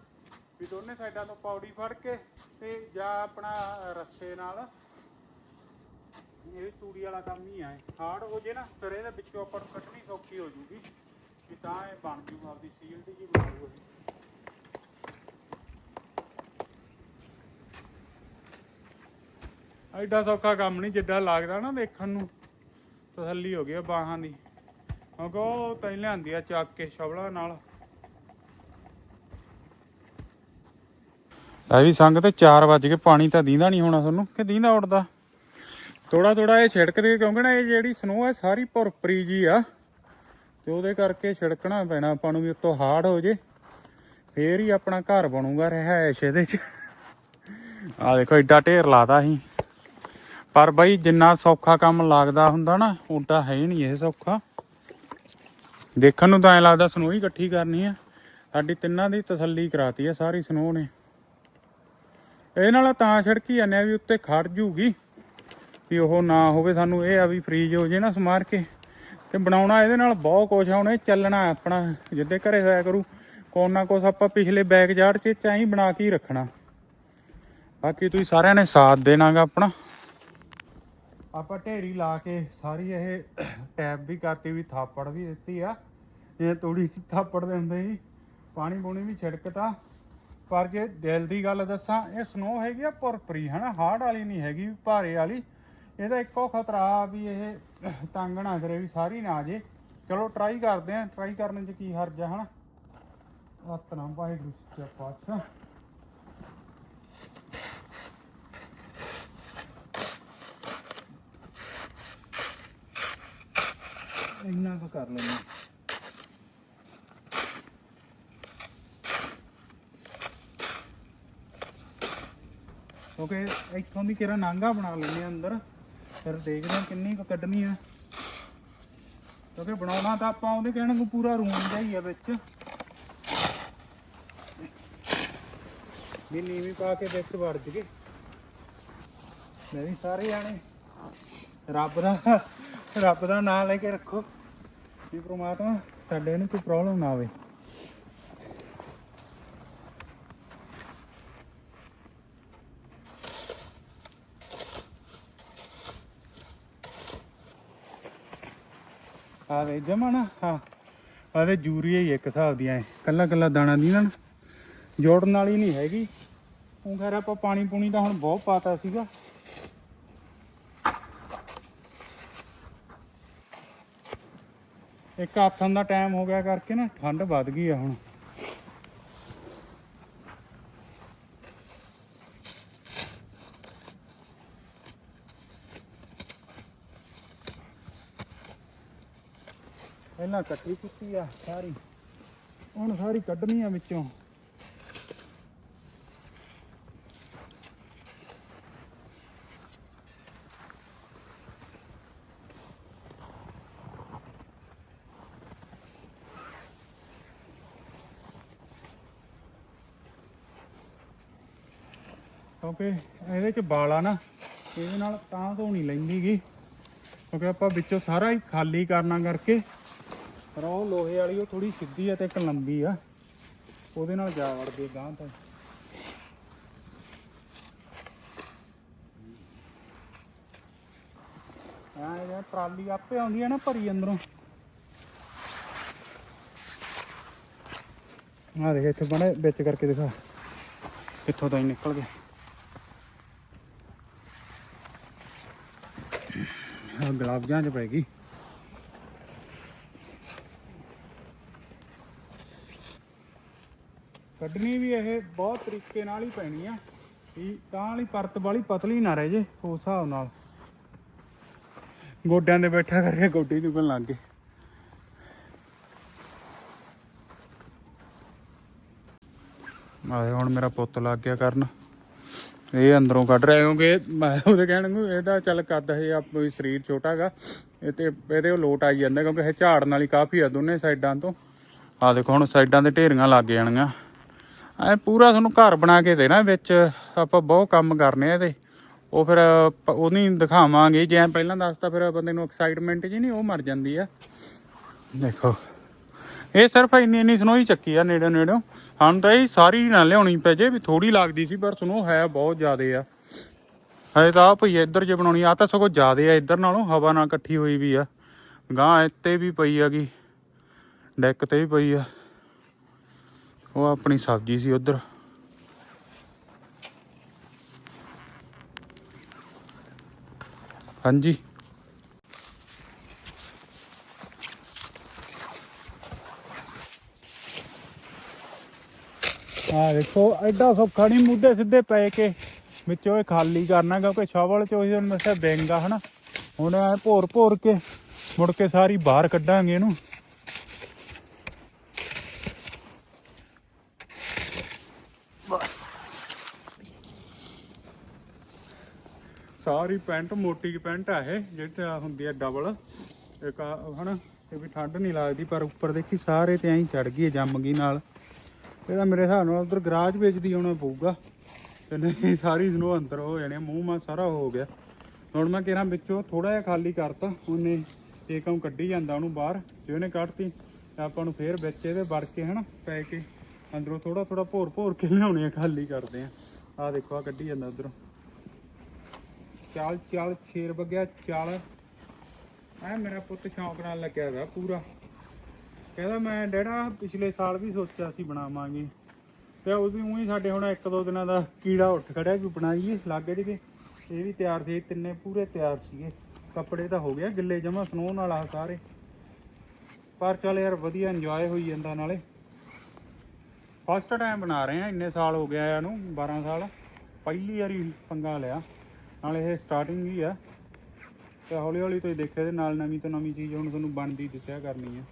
ਵੀ ਦੋਨੇ ਸਾਈਡਾਂ ਤੋਂ ਪੌੜੀ ਫੜ ਕੇ ਤੇ ਜਾਂ ਆਪਣਾ ਰੱਸੇ ਨਾਲ। ਇਹ ਤੂੜੀ ਵਾਲਾ ਕੰਮ ਹੀ ਆ ਹਾਰਡ ਹੋ ਜੇ ਨਾ, ਫਿਰ ਇਹਦੇ ਵਿੱਚੋਂ ਆਪਾਂ ਨੂੰ ਕੱਢਣੀ ਸੌਖੀ ਹੋ ਜੂਗੀ। ਵੀ ਤਾਂ ਇਹ ਬਣ ਜੂ ਆਪਦੀ ਦੀ ਜੀ ਬਣ ਐਡਾ ਸੌਖਾ ਕੰਮ ਨਹੀਂ, ਜਿੱਡਾ ਲੱਗਦਾ ਨਾ ਦੇਖਣ ਨੂੰ। ਤਸੱਲੀ ਹੋ ਗਈ ਬਾਹਾਂ ਦੀ। ਕਿਉਂਕਿ ਉਹ ਲਿਆਂਦੀ ਆ ਚੱਕ ਕੇ ਸ਼ਵਲਾ ਨਾਲ। ਐ ਵੀ ਸੰਗ ਤੇ 4 ਵਜ ਕੇ ਪਾਣੀ ਤਾਂ ਦੀਂਦਾ ਨਹੀਂ ਹੋਣਾ ਤੁਹਾਨੂੰ। ਕਿ ਦੀਂਦਾ ਉੱਡਦਾ? ਥੋੜਾ ਥੋੜਾ ਇਹ ਛਿੜਕਦੇ ਕਿਉਂਕਿ ਨਾ ਇਹ ਜਿਹੜੀ ਸਨੋ ਹੈ ਸਾਰੀ ਭੁਰਪਰੀ ਜੀ ਆ। ਤੇ ਉਹਦੇ ਕਰਕੇ ਛਿੜਕਣਾ ਪੈਣਾ, ਆਪਾਂ ਨੂੰ ਵੀ ਉੱਤੋਂ ਹਾਰਡ ਹੋ ਜੇ। ਫੇਰ ਹੀ ਆਪਣਾ ਘਰ ਬਣੂਗਾ ਰਹਿائش ਇਹਦੇ ਚ। ਆ ਦੇਖੋ ਏਡਾ ਢੇਰ ਲਾਤਾ ਸੀ ਪਰ ਬਈ ਜਿੰਨਾ ਸੌਖਾ ਕੰਮ ਲੱਗਦਾ ਹੁੰਦਾ ਨਾ ਉਲਟਾ ਹੈ ਹੀ ਨਹੀਂ ਇਹ ਸੌਖਾ। ਦੇਖਣ ਨੂੰ ਤਾਂ ਐ ਲੱਗਦਾ ਸਨੋ ਹੀ ਇਕੱਠੀ ਕਰਨੀ ਆ। ਸਾਡੀ ਤਿੰਨਾਂ ਦੀ ਤਸੱਲੀ ਕਰਾਤੀ ਆ, ਸਾਰੀ ਸਨੋ ਨੇ। ਇਹ ਨਾਲ ਤਾਂ ਛਿੜਕੀ ਜਾਂਦੇ ਆ ਵੀ ਉੱਤੇ ਖੜ ਜੂਗੀ, ਵੀ ਉਹ ਨਾ ਹੋਵੇ ਸਾਨੂੰ ਇਹ ਆ ਵੀ ਫ੍ਰੀਜ ਹੋ ਜੇ ਨਾ ਸਮਾਰ ਕੇ। ਤੇ ਬਣਾਉਣਾ ਇਹਦੇ ਨਾਲ ਬਹੁਤ ਕੁਛ ਆ, ਹੁਣ ਇਹ ਚੱਲਣਾ ਆਪਣਾ, ਜਿੱਦੇ ਘਰੇ ਹੋਇਆ ਕਰੂ। ਕੋਨ ਨਾ ਕੁਛ ਆਪਾਂ ਪਿਛਲੇ ਬੈਕ ਜਾੜ ਚ ਚਾਹੀ ਬਣਾ ਕੇ ਹੀ ਰੱਖਣਾ। ਬਾਕੀ ਤੁਸੀਂ ਸਾਰਿਆਂ ਨੇ ਸਾਥ ਦੇਣਾਗਾ ਆਪਣਾ। ਆਪਾਂ ਢੇਰੀ ਲਾ ਕੇ ਸਾਰੀ ਇਹ ਟੈਪ ਵੀ ਕਰਤੀ ਵੀ ਥਾਪੜ ਵੀ ਦਿੱਤੀ ਆ। ਇਹ ਤੋੜੀ ਸੀ ਥਾਪੜ ਦੇ ਹੁੰਦੇ ਸੀ। ਪਾਣੀ ਪੂਣੀ ਵੀ ਛਿੜਕਤਾ। ਪਰ ਜੇ ਦਿਲ ਦੀ ਗੱਲ ਦੱਸਾਂ, ਇਹ ਸਨੋ ਹੈਗੀ ਆ ਪੁਰਪਰੀ ਹਨਾ? ਹਾਰਡ ਵਾਲੀ ਨਹੀਂ ਹੈਗੀ, ਭਾਰੇ ਵਾਲੀ। ਇਹਦਾ ਇੱਕੋ ਖਤਰਾ ਆ ਵੀ ਇਹ ਤੰਗ ਨਾ ਕਰੇ ਵੀ ਸਾਰੀ ਨਾ ਆ ਜੇ। ਚਲੋ ਟਰਾਈ ਕਰਦੇ ਆਂ। ਟਰਾਈ ਕਰਨ ਚ ਕੀ ਹਰਜ ਹੈ ਹਨਾ? ਸਤਨਾਮ ਵਾਹਿਗੁਰੂ ਜੀ ਪਾਤਸ਼ਾਹ ਇੰਨਾ ਕੁ ਕਰ ਲੈਂਦੇ ਕਿਉਂਕਿ ਇੱਥੋਂ ਦੀ ਕਿਰਾ ਨਾਂਗਾ ਬਣਾ ਲੈਂਦੇ ਆ ਅੰਦਰ, ਫਿਰ ਦੇਖਦੇ ਹਾਂ ਕਿੰਨੀ ਕੁ ਕੱਢਣੀ ਹੈ। ਕਿਉਂਕਿ ਬਣਾਉਣਾ ਤਾਂ ਆਪਾਂ ਉਹਦੇ ਕਹਿਣ ਨੂੰ ਪੂਰਾ ਰੂਮ ਦਾ ਹੀ ਆ ਵਿੱਚ। ਵੀ ਨੀਵੀਂ ਪਾ ਕੇ ਵਿੱਚ ਵੜ ਜਗੇ ਮੈਂ ਵੀ ਸਾਰੇ ਜਾਣੇ ਰੱਬ ਦਾ ਰੱਬ ਦਾ ਨਾਮ ਲੈ ਕੇ ਰੱਖੋ। ਵੀ ਪ੍ਰਮਾਤਮਾ ਸਾਡੇ ਨੂੰ ਕੋਈ ਪ੍ਰੋਬਲਮ ਨਾ ਆਵੇ। ਆ ਵੇ ਜਮਾ ਨਾ ਹਾਂ ਆ ਵੇ ਜੂਰੀਆ ਹੀ ਇੱਕ ਹਿਸਾਬ ਦੀਆਂ ਕੱਲਾ ਕੱਲਾ ਦਾਣਾ ਨਹੀਂ ਨਾ। ਜੋੜਨ ਵਾਲੀ ਨਹੀਂ ਹੈਗੀ। ਉਹ ਖੈਰ ਆਪਾਂ ਪਾਣੀ ਪੂਣੀ ਤਾਂ ਹੁਣ ਬਹੁਤ ਪਾਤਾ ਸੀਗਾ। ਇੱਕ ਆਥਣ ਦਾ ਟਾਈਮ ਹੋ ਗਿਆ ਕਰਕੇ ਨਾ ਠੰਡ ਵੱਧ ਗਈ ਆ ਹੁਣ। ਪਹਿਲਾਂ ਇਕੱਠੀ ਕੀਤੀ ਆ ਸਾਰੀ। ਹੁਣ ਸਾਰੀ ਕੱਢਣੀ ਆ ਵਿੱਚੋਂ। ਕਿਉਂਕਿ ਇਹਦੇ ਚ ਬਾਲਾ ਨਾ, ਇਹਦੇ ਨਾਲ ਤਾਂ ਧੋਣੀ ਲੈਂਦੀਗੀ ਕਿਉਂਕਿ ਆਪਾਂ ਵਿੱਚੋਂ ਸਾਰਾ ਹੀ ਖਾਲੀ ਕਰਨਾ ਕਰਕੇ, ਪਰ ਉਹ ਲੋਹੇ ਵਾਲੀ ਉਹ ਥੋੜੀ ਸਿੱਧੀ ਆ ਤੇ ਇੱਕ ਲੰਬੀ ਆ। ਉਹਦੇ ਨਾਲ ਜਾ ਵੜਦੇ ਗਾਂ ਤਾਂ। ਆ ਇਹ ਟਰਾਲੀ ਆਪੇ ਆਉਂਦੀ ਆ ਨਾ ਭਰੀ ਅੰਦਰੋਂ। ਆ ਦੇਖ, ਇੱਥੇ ਬਣੇ ਵਿੱਚ ਕਰਕੇ ਦਿਖਾ। ਇੱਥੋਂ ਤਾਂ ਹੀ ਨਿਕਲ ਗਏ। ਆ ਗੁਲਾਬ ਜਾਂ ਚ ਪੈ ਗਈ। ਕੱਢਣੀ ਵੀ ਇਹ ਬਹੁਤ ਤਰੀਕੇ ਨਾਲ ਹੀ ਪੈਣੀ ਆ, ਵੀ ਤਾਂ ਵਾਲੀ ਪਰਤ ਵਾਲੀ ਪਤਲੀ ਨਾ ਰਹਿ ਜੇ ਉਸ ਹਿਸਾਬ ਨਾਲ। ਗੋਡਿਆਂ ਦੇ ਬੈਠਾ ਕਰਕੇ ਗੋਡੀ ਦੁਖਣ ਲੱਗ ਗਏ। ਆਏ ਹੁਣ ਮੇਰਾ ਪੁੱਤ ਲੱਗ ਗਿਆ ਕਰਨ। ਇਹ ਅੰਦਰੋਂ ਕੱਢ ਰਿਹਾ ਕਿਉਂਕਿ ਮੈਂ ਉਹਦੇ ਕਹਿਣ ਨੂੰ ਇਹਦਾ ਚੱਲ ਕੱਦ ਇਹ ਆਪਣੀ ਸਰੀਰ ਛੋਟਾ ਹੈਗਾ। ਇਹ ਤੇ ਇਹਦੇ ਉਹ ਲੋਟ ਆਈ ਜਾਂਦਾ ਕਿਉਂਕਿ ਇਹ ਝਾੜਨ ਵਾਲੀ ਕਾਫੀ ਆ ਦੋਨੇ ਸਾਈਡਾਂ ਤੋਂ। ਆ ਦੇਖੋ ਹੁਣ ਸਾਈਡਾਂ ਤੇ ਢੇਰੀਆਂ ਲੱਗ ਜਾਣਗੀਆਂ। ਐ ਪੂਰਾ ਤੁਹਾਨੂੰ ਘਰ ਬਣਾ ਕੇ ਦੇਣਾ ਵਿੱਚ, ਆਪਾਂ ਬਹੁਤ ਕੰਮ ਕਰਨੇ ਆ ਇਹਦੇ। ਉਹ ਫਿਰ ਉਹ ਨਹੀਂ ਦਿਖਾਵਾਂਗੇ। ਜੇ ਐਂ ਪਹਿਲਾਂ ਦੱਸਤਾ ਫਿਰ ਬੰਦੇ ਨੂੰ ਐਕਸਾਈਟਮੈਂਟ ਜੀ ਨਹੀਂ, ਉਹ ਮਰ ਜਾਂਦੀ ਆ। ਦੇਖੋ। ਇਹ ਸਿਰਫ ਇੰਨੀ ਇੰਨੀ ਸਨੋਈ ਚੱਕੀ ਆ ਨੇੜੇ ਨੇੜੇ ਸਾਨੂੰ ਤਾਂ ਇਹ ਸਾਰੀ ਨਾ ਲਿਆਉਣੀ ਪੈ ਜੇ, ਵੀ ਥੋੜੀ ਲੱਗਦੀ ਸੀ, ਪਰ ਸੁਣੋ, ਹੈ ਬਹੁਤ ਜ਼ਿਆਦੇ ਆ। ਹਜੇ ਤਾਂ ਆ ਭਈ ਇੱਧਰ ਜੇ ਬਣਾਉਣੀ ਆ ਤਾਂ ਸਗੋਂ ਜ਼ਿਆਦੇ ਆ, ਇੱਧਰ ਨਾਲੋਂ ਹਵਾ ਨਾਲ ਇਕੱਠੀ ਹੋਈ ਵੀ ਆ। ਗਾਂ ਇੱਥੇ ਵੀ ਪਈ ਹੈਗੀ, ਡੈਕ ਤੇ ਵੀ ਪਈ ਆ। ਉਹ ਆਪਣੀ ਸਬਜ਼ੀ ਸੀ ਉਧਰ। ਹਾਂਜੀ। ਆ ਦੇਖੋ, ਐਡਾ ਸੌਖਾ ਨਹੀਂ ਮੁੱਦੇ ਸਿੱਧੇ ਪੈ ਕੇ। ਵਿੱਚੋਂ ਇਹ ਖਾਲੀ ਕਰਨਾ, ਕਿਉਂਕਿ ਸ਼ਵਲ ਚ ਉਹੀ ਤੁਹਾਨੂੰ ਦੱਸਿਆ ਵਿੰਗ ਆ ਹਨਾ? ਹੁਣ ਐ ਭੋਰ ਭੋਰ ਕੇ ਮੁੜ ਕੇ ਸਾਰੀ ਬਾਹਰ ਕੱਢਾਂਗੇ ਇਹਨੂੰ। ਸਾਰੀ ਪੈਂਟ, ਮੋਟੀ ਪੈਂਟ ਆ ਇਹ, ਜਿਹੜੀ ਹੁੰਦੀ ਆ ਡਬਲ। ਇੱਕ ਆ, ਹਨਾ? ਇਹ ਵੀ ਠੰਡ ਨਹੀਂ ਲੱਗਦੀ, ਪਰ ਉੱਪਰ ਦੇਖੀ, ਸਾਰੇ ਤੇ ਐਂ ਚੜ ਗਈ ਜੰਮ ਗਈ ਨਾਲ। ਇਹਦਾ ਮੇਰੇ ਹਿਸਾਬ ਨਾਲ ਉਧਰ ਗਰਾਜ ਵੇਚਦੀ ਆਉਣਾ ਪਊਗਾ। ਤੇ ਨਹੀਂ ਸਾਰੀ ਸਨੋ ਅੰਦਰ ਹੋ ਜਾਣੀ ਆ, ਮੂੰਹ ਮਾ ਸਾਰਾ ਹੋ ਗਿਆ। ਹੁਣ ਮੈਂ ਕਿਹਾ ਵਿੱਚੋਂ ਥੋੜਾ ਜਿਹਾ ਖਾਲੀ ਕਰਤਾ ਉਹਨੇ ਏਕਮ ਕੱਢੀ ਜਾਂਦਾ ਉਹਨੂੰ ਬਾਹਰ ਜੇ ਉਹਨੇ ਕੱਢਤੀ ਆਪਾਂ ਨੂੰ ਫੇਰ ਵਿੱਚ ਇਹਦੇ ਵੜ ਕੇ ਹਨਾ ਪੈ ਕੇ ਅੰਦਰੋਂ ਥੋੜਾ ਥੋੜਾ ਭੋਰ ਭੋਰ ਕੇ ਲਿਆਉਣੇ ਆ ਖਾਲੀ ਕਰਦੇ ਆ। ਆਹ ਦੇਖੋ ਆ ਕੱਢੀ ਜਾਂਦਾ ਉਧਰੋਂ। ਚਾਲ ਚਾਲ ਸ਼ੇਰ ਵਗਿਆ ਚਾਲ। ਐ ਮੇਰਾ ਪੁੱਤ ਸ਼ੌਂਕ ਨਾਲ ਲੱਗਿਆ ਹੋਇਆ ਪੂਰਾ। ਕਹਿੰਦਾ ਮੈਂ ਡੈਡਾ ਪਿਛਲੇ ਸਾਲ ਵੀ ਸੋਚਿਆ ਸੀ ਬਣਾਵਾਂਗੇ। ਤੇ ਉਹਦੀ ਉਹੀ ਸਾਡੇ ਹੁਣ ਇੱਕ ਦੋ ਦਿਨਾਂ ਦਾ ਕੀੜਾ ਉੱਠ ਖੜਿਆ ਵੀ ਬਣਾਈਏ ਲੱਗ ਜਗੇ ਇਹ ਵੀ ਤਿਆਰ ਸੀ, ਤਿੰਨੇ ਪੂਰੇ ਤਿਆਰ ਸੀਗੇ। ਕੱਪੜੇ ਤਾਂ ਹੋ ਗਿਆ ਗਿੱਲੇ ਜਮਾ ਸਨੋ ਨਾਲ ਆ ਸਾਰੇ। ਪਰ ਚੱਲ ਯਾਰ ਵਧੀਆ ਇੰਜੋਏ ਹੋਈ ਜਾਂਦਾ ਨਾਲੇ। ਫਸਟ ਟਾਈਮ ਬਣਾ ਰਹੇ ਆ ਇੰਨੇ ਸਾਲ ਹੋ ਗਿਆ ਇਹਨੂੰ 12 ਸਾਲ। ਪਹਿਲੀ ਵਾਰੀ ਪੰਗਾ ਲਿਆ। ਨਾਲੇ ਇਹ ਸਟਾਰਟਿੰਗ ਹੀ ਆ। ਤੇ ਹੌਲੀ ਹੌਲੀ ਤੁਸੀਂ ਦੇਖਿਆ ਇਹਦੇ ਨਾਲ ਨਵੀਂ ਤੋਂ ਨਵੀਂ ਚੀਜ਼ ਹੁਣ ਤੁਹਾਨੂੰ ਬਣਦੀ ਦੱਸਿਆ ਕਰਨੀ ਆ।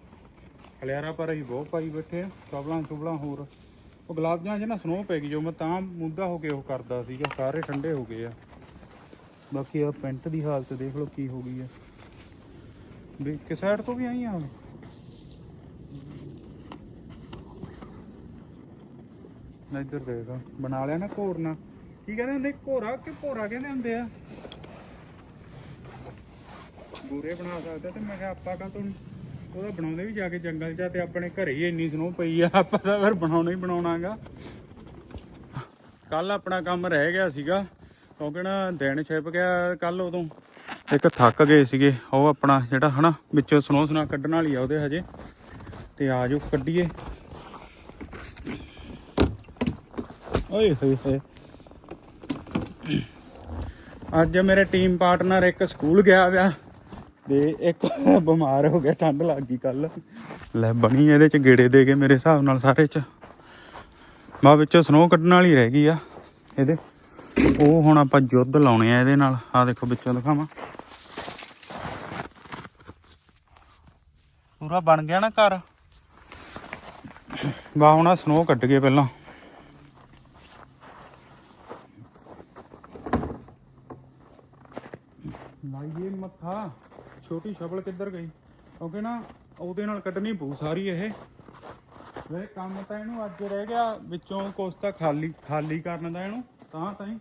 ਹਲਿਆਰਾ ਪਰ ਅਸੀਂ ਬਹੁਤ ਪਾਈ ਬੈਠੇ ਆ ਚੌਬਲਾਂ ਚੁਬਲਾਂ ਹੋਰ। ਉਹ ਗੁਲਾਬ ਜਾਂ ਨਾ ਸਨੋ ਪੈ ਗਈ ਜੋ ਮੈਂ ਤਾਂ ਮੁੱਦਾ ਹੋ ਕੇ ਉਹ ਕਰਦਾ ਸੀਗਾ, ਸਾਰੇ ਠੰਡੇ ਹੋ ਗਏ ਆ। ਬਾਕੀ ਆ ਪੈਂਟ ਦੀ ਹਾਲਤ ਦੇਖ ਲਓ ਕੀ ਹੋ ਗਈ ਆ। ਵੀ ਕਿ ਸਾਈਡ ਤੋਂ ਵੀ ਆਈ ਆ ਨਾ ਇੱਧਰ ਦੇਖ ਬਣਾ ਲਿਆ ਨਾ ਘੋਰਨਾ ਕੀ ਕਹਿੰਦੇ ਹੁੰਦੇ, ਘੋਰਾ ਕਿ ਭੋਰਾ ਕਹਿੰਦੇ ਹੁੰਦੇ ਆ? ਗੋਰੇ ਬਣਾ ਸਕਦਾ ਤੇ ਮੈਂ ਕਿਹਾ ਆਪਾਂ ਕਾ ਤੋਂ ਉਹਦਾ ਬਣਾਉਂਦੇ ਵੀ ਜਾ ਕੇ ਜੰਗਲ 'ਚ ਆ ਤੇ ਆਪਣੇ ਘਰੇ ਹੀ ਇੰਨੀ ਸਨੋ ਪਈ ਆ, ਆਪਾਂ ਤਾਂ ਫਿਰ ਬਣਾਉਣਾ ਹੀ ਬਣਾਉਣਾਗਾ। ਕੱਲ ਆਪਣਾ ਕੰਮ ਰਹਿ ਗਿਆ ਸੀਗਾ ਕਿਉਂਕਿ ਨਾ ਦਿਨ ਛਿਪ ਗਿਆ ਕੱਲ ਉਦੋਂ। ਇੱਕ ਥੱਕ ਗਏ ਸੀਗੇ, ਉਹ ਆਪਣਾ ਜਿਹੜਾ ਹਨਾ, ਵਿੱਚੋਂ ਸਨੋ ਸਨਾ ਕੱਢਣ ਵਾਲੀ ਆ ਉਹਦੇ ਹਜੇ। ਤੇ ਆ ਜਾਓ ਕੱਢੀਏ। ਓਏ ਹੋਏ ਹੋਏ। ਅੱਜ ਮੇਰੇ ਟੀਮ ਪਾਰਟਨਰ ਇੱਕ ਸਕੂਲ ਗਿਆ ਵਿਆ ਤੇ ਇੱਕ ਬਿਮਾਰ ਹੋ ਗਿਆ, ਠੰਡ ਲੱਗ ਗਈ ਕੱਲ ਲੈ ਬਣੀ ਇਹਦੇ ਚ ਗੇੜੇ ਦੇ ਕੇ ਮੇਰੇ ਹਿਸਾਬ ਨਾਲ ਸਾਰੇ ਚ। ਮਾ ਵਿੱਚੋਂ ਸਨੋ ਕੱਢਣ ਵਾਲੀ ਰਹਿ ਗਈ ਆ ਇਹਦੇ। ਉਹ ਹੁਣ ਆਪਾਂ ਜੁੱਧ ਲਾਉਣੇ ਆ ਇਹਦੇ ਨਾਲ। ਆ ਦੇਖੋ ਵਿੱਚੋਂ ਦਿਖਾਵਾਂ। ਪੂਰਾ ਬਣ ਗਿਆ ਨਾ ਘਰ। ਵਾ ਹੁਣ ਆ ਸਨੋ ਕੱਢ ਗਏ ਪਹਿਲਾਂ। ਲਾਈਏ ਮੱਥਾ। ਛੋਟੀ ਸ਼ਬਲ ਕਿੱਧਰ ਗਈ? ਕਿਉਂਕਿ ਨਾ ਉਹਦੇ ਨਾਲ ਕੱਢਣੀ ਪਊ ਸਾਰੀ ਇਹ। ਵੇ, ਕੰਮ ਤਾਂ ਇਹਨੂੰ ਅੱਜ ਰਹਿ ਗਿਆ, ਵਿੱਚੋਂ ਕੁਛ ਤਾਂ ਖਾਲੀ ਖਾਲੀ ਕਰਨ ਦਾ ਇਹਨੂੰ, ਤਾਂ ਤਾਂ ਹੀ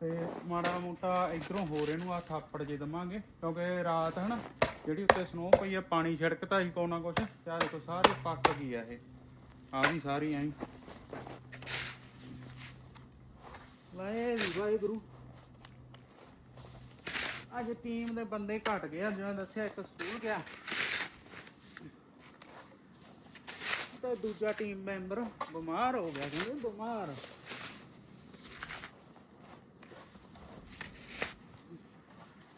ਤੇ ਮਾੜਾ ਮੋਟਾ ਇਧਰੋਂ ਹੋਰ ਇਹਨੂੰ ਆ ਥਾਪੜ ਜੇ ਦਵਾਂਗੇ, ਕਿਉਂਕਿ ਰਾਤ ਹਨਾ ਜਿਹੜੀ ਉੱਤੇ ਸਨੋ ਪਈ ਆ, ਪਾਣੀ ਛਿੜਕਤਾ ਸੀ ਕੋਨਾ ਕੁਛ, ਤੇ ਆਹ ਦੇਖੋ ਸਾਰੇ ਪੱਕ ਗਈ ਆ ਇਹ। ਆ ਵੀ ਸਾਰੀ ਐਂ। ਵਾਹਿਗੁਰੂ ਵਾਹਿਗੁਰੂ। ਅੱਜ ਟੀਮ ਦੇ ਬੰਦੇ ਘਟ ਗਏ ਆ ਜਿਵੇਂ ਦੱਸਿਆ ਇੱਕ ਸਕੂਲ ਗਿਆ। ਤੇ ਦੂਜਾ ਟੀਮ ਮੈਂਬਰ ਬਿਮਾਰ ਹੋ ਗਿਆ, ਕਹਿੰਦੇ ਬਿਮਾਰ।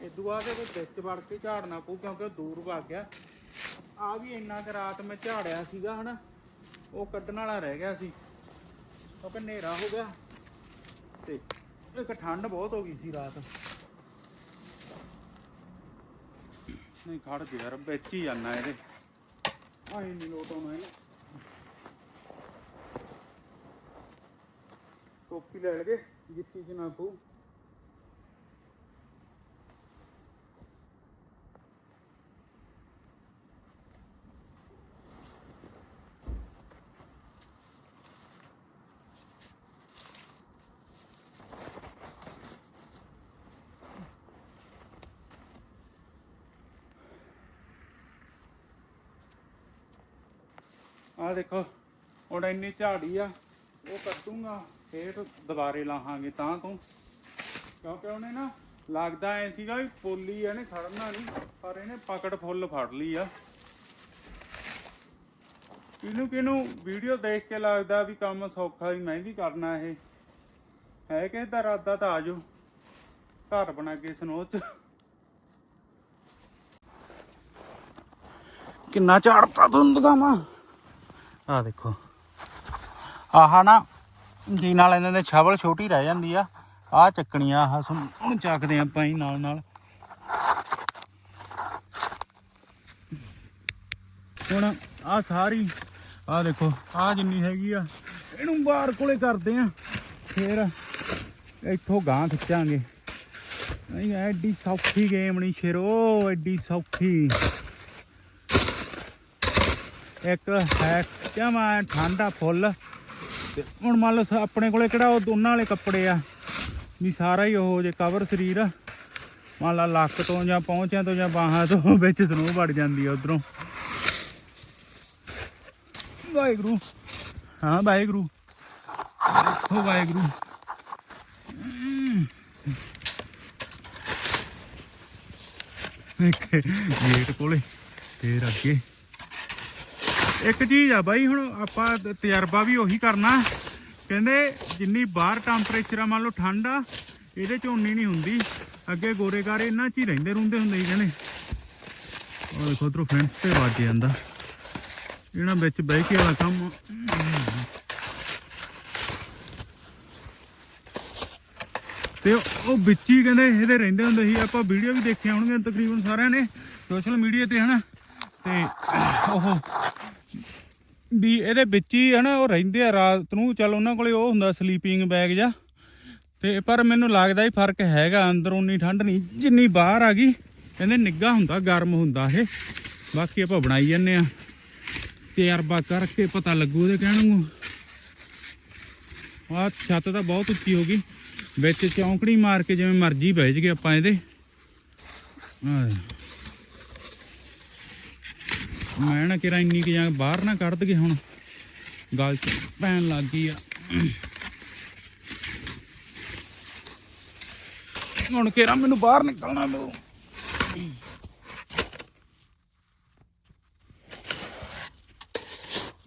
ਇਹ ਦੁਆ ਕੇ ਕੋਈ ਵਿੱਚ ਵੜ ਕੇ ਝਾੜਨਾ ਪਊ, ਕਿਉਂਕਿ ਉਹ ਦੂਰ ਭੱਗ ਗਿਆ। ਆ ਵੀ ਇੰਨਾ ਕਿ ਰਾਤ ਮੈਂ ਝਾੜਿਆ ਸੀਗਾ, ਹਨਾ। ਉਹ ਕੱਢਣ ਵਾਲਾ ਰਹਿ ਗਿਆ ਸੀ। ਕਿਉਂਕਿ ਹਨੇਰਾ ਹੋ ਗਿਆ। ਤੇ ਇੱਕ ਠੰਡ ਬਹੁਤ ਹੋ ਗਈ ਸੀ ਰਾਤ। ਨਹੀਂ, ਖੜ ਗਿਆ ਯਾਰ ਵਿੱਚ ਹੀ ਜਾਣਾ ਇਹਦੇ। ਆਈ ਨਹੀਂ ਲੋਟ ਆਉਣਾ ਇਹਨੇ। ਟੋਪੀ ਲੈ ਲਗੇ ਜਿੱਤੀ ਚ ਨਾ ਪਊ ਆ ਦੇਖੋ, ਹੁਣ ਇੰਨੀ ਝਾੜੀ ਆ, ਉਹ ਕੱਟੂਗਾ ਫੇਰ ਦੁਬਾਰੇ ਲਾਹਾਂਗੇ ਤਾਂ ਤੋਂ। ਕਿਉਂਕਿ ਉਹਨੇ ਨਾ ਲੱਗਦਾ ਐ ਸੀਗਾ ਵੀ ਪੋਲੀ ਇਹਨੇ ਖੜਨਾ ਨਹੀਂ ਪਰ ਇਹਨੇ ਪਕੜ ਫੁੱਲ ਫੜ ਲਈ ਆ। ਕਿਹਨੂੰ ਕਿਹਨੂੰ ਵੀਡੀਓ ਦੇਖ ਕੇ ਲੱਗਦਾ ਵੀ ਕੰਮ ਸੌਖਾ ਵੀ ਮੈਂ ਵੀ ਕਰਨਾ ਇਹ। ਹੈ ਕਿ ਦਾ ਇਰਾਦਾ ਤਾਂ ਆਜੋ, ਘਰ ਬਣਾ ਕੇ ਸਨੋ ਚ। ਕਿੰਨਾ ਝਾੜਤਾ ਤੁਹਾਨੂੰ ਦਿਖਾਵਾਂ ਆ ਦੇਖੋ। ਆਹ ਨਾ ਕੀ ਨਾਲ ਇਹਨਾਂ ਦੇ ਛਵਲ ਛੋਟੀ ਰਹਿ ਜਾਂਦੀ ਆ। ਆ ਚੱਕਣੀਆਂ, ਆਹ ਹੁਣ ਚੱਕਦੇ ਆਂ ਆਪਾਂ ਹੀ ਨਾਲ ਨਾਲ। ਹੁਣ ਆ ਸਾਰੀ ਆ ਦੇਖੋ ਆ ਜਿੰਨੀ ਹੈਗੀ ਆ, ਇਹਨੂੰ ਬਾਹਰ ਕੋਲੇ ਕਰਦੇ ਆ। ਫੇਰ ਇੱਥੋਂ ਗਾਂ ਖਿੱਚਾਂਗੇ। ਨਹੀਂ, ਐਡੀ ਸੌਖੀ ਗੇਮ ਨਹੀਂ ਸ਼ੇਰੋ, ਐਡੀ ਸੌਖੀ। ਇੱਕ ਹੈ ਜਮਾ ਠੰਡਾ ਫੁੱਲ। ਤੇ ਹੁਣ ਮੰਨ ਲਓ ਆਪਣੇ ਕੋਲੇ ਕਿਹੜਾ ਉਹ ਦੋਨਾਂ ਵਾਲੇ ਕੱਪੜੇ ਆ। ਵੀ ਸਾਰਾ ਹੀ ਉਹ ਜੇ ਕਵਰ ਸਰੀਰ। ਆ ਮੰਨ ਲਾ ਲੱਕ ਤੋਂ ਜਾਂ ਪਹੁੰਚਿਆਂ ਤੋਂ ਜਾਂ ਬਾਹਾਂ ਤੋਂ ਵਿੱਚ ਸਨੋ ਵੜ ਜਾਂਦੀ ਆ ਉਧਰੋਂ। ਵਾਹਿਗੁਰੂ। ਹਾਂ, ਵਾਹਿਗੁਰੂ। ਹੋ ਵਾਹਿਗੁਰੂ। ਇੱਕ ਗੇਟ ਕੋਲੇ, ਫੇਰ ਅੱਗੇ। ਇੱਕ ਚੀਜ਼ ਆ ਬਾਈ, ਹੁਣ ਆਪਾਂ ਤਜਰਬਾ ਵੀ ਉਹੀ ਕਰਨਾ। ਕਹਿੰਦੇ ਜਿੰਨੀ ਬਾਹਰ ਟੈਂਪਰੇਚਰ ਆ, ਮੰਨ ਲਓ ਠੰਡ ਆ, ਇਹਦੇ ਚ ਉਨੀ ਨਹੀਂ ਹੁੰਦੀ। ਅੱਗੇ ਗੋਰੇ ਗਾਰੇ ਇਹਨਾਂ ਚ ਹੀ ਰਹਿੰਦੇ ਰੁੰਦੇ ਹੁੰਦੇ ਸੀ ਕਹਿੰਦੇ। ਉਹ ਦੇਖੋ ਉਧਰੋਂ ਫੈਂਸ ਤੇ ਵੱਜ ਜਾਂਦਾ। ਇਹਨਾਂ ਵਿੱਚ ਬਹਿ ਕੇ ਵਾਲਾ ਕੰਮ। ਤੇ ਉਹ ਵਿੱਚ ਹੀ ਕਹਿੰਦੇ ਇਹਦੇ ਰਹਿੰਦੇ ਹੁੰਦੇ ਸੀ। ਆਪਾਂ ਵੀਡੀਓ ਵੀ ਦੇਖਿਆ ਹੋਣਗੀਆਂ ਤਕਰੀਬਨ ਸਾਰਿਆਂ ਨੇ ਸੋਸ਼ਲ ਮੀਡੀਆ ਤੇ ਹਨਾ। ਤੇ ਉਹ ਵੀ ਇਹਦੇ ਵਿੱਚ ਹੀ ਹਨਾ, ਉਹ ਰਹਿੰਦੇ ਆ ਰਾਤ ਨੂੰ। ਚੱਲ ਉਹਨਾਂ ਕੋਲੇ ਉਹ ਹੁੰਦਾ ਸਲੀਪਿੰਗ ਬੈਗ ਜਾਂ ਤੇ ਪਰ ਮੈਨੂੰ ਲੱਗਦਾ ਹੀ ਫ਼ਰਕ ਹੈਗਾ, ਅੰਦਰੋਂ ਉਨੀ ਠੰਡ ਨਹੀਂ। ਜਿੰਨੀ ਬਾਹਰ ਆ ਗਈ, ਕਹਿੰਦੇ ਨਿੱਗਾ ਹੁੰਦਾ, ਗਰਮ ਹੁੰਦਾ ਇਹ। ਬਾਕੀ ਆਪਾਂ ਬਣਾਈ ਜੰਨੇ ਆ। ਤਜਰਬਾ ਕਰਕੇ ਪਤਾ ਲੱਗੂ ਉਹਦੇ ਕਹਿਣ ਨੂੰ। ਆ ਛੱਤ ਤਾਂ ਬਹੁਤ ਉੱਚੀ ਹੋ ਗਈ। ਵਿੱਚ ਚੌਂਕੜੀ ਮਾਰ ਕੇ ਜਿਵੇਂ ਮਰਜ਼ੀ ਬਹਿ ਜਗੇ ਆਪਾਂ ਇਹਦੇ। ਆਹ। ਮੈਂ ਨਾ ਕਿਰਾ ਇੰਨੀ ਕਿ ਜਾਂ ਬਾਹਰ ਨਾ ਕੱਢ ਦਗੇ ਹੁਣ। ਗੱਲ ਚ ਪੈਣ ਲੱਗ ਗਈ ਆ। ਹੁਣ ਕਿਰਾ ਮੈਨੂੰ ਬਾਹਰ ਨਿਕਲਣਾ ਪਊ।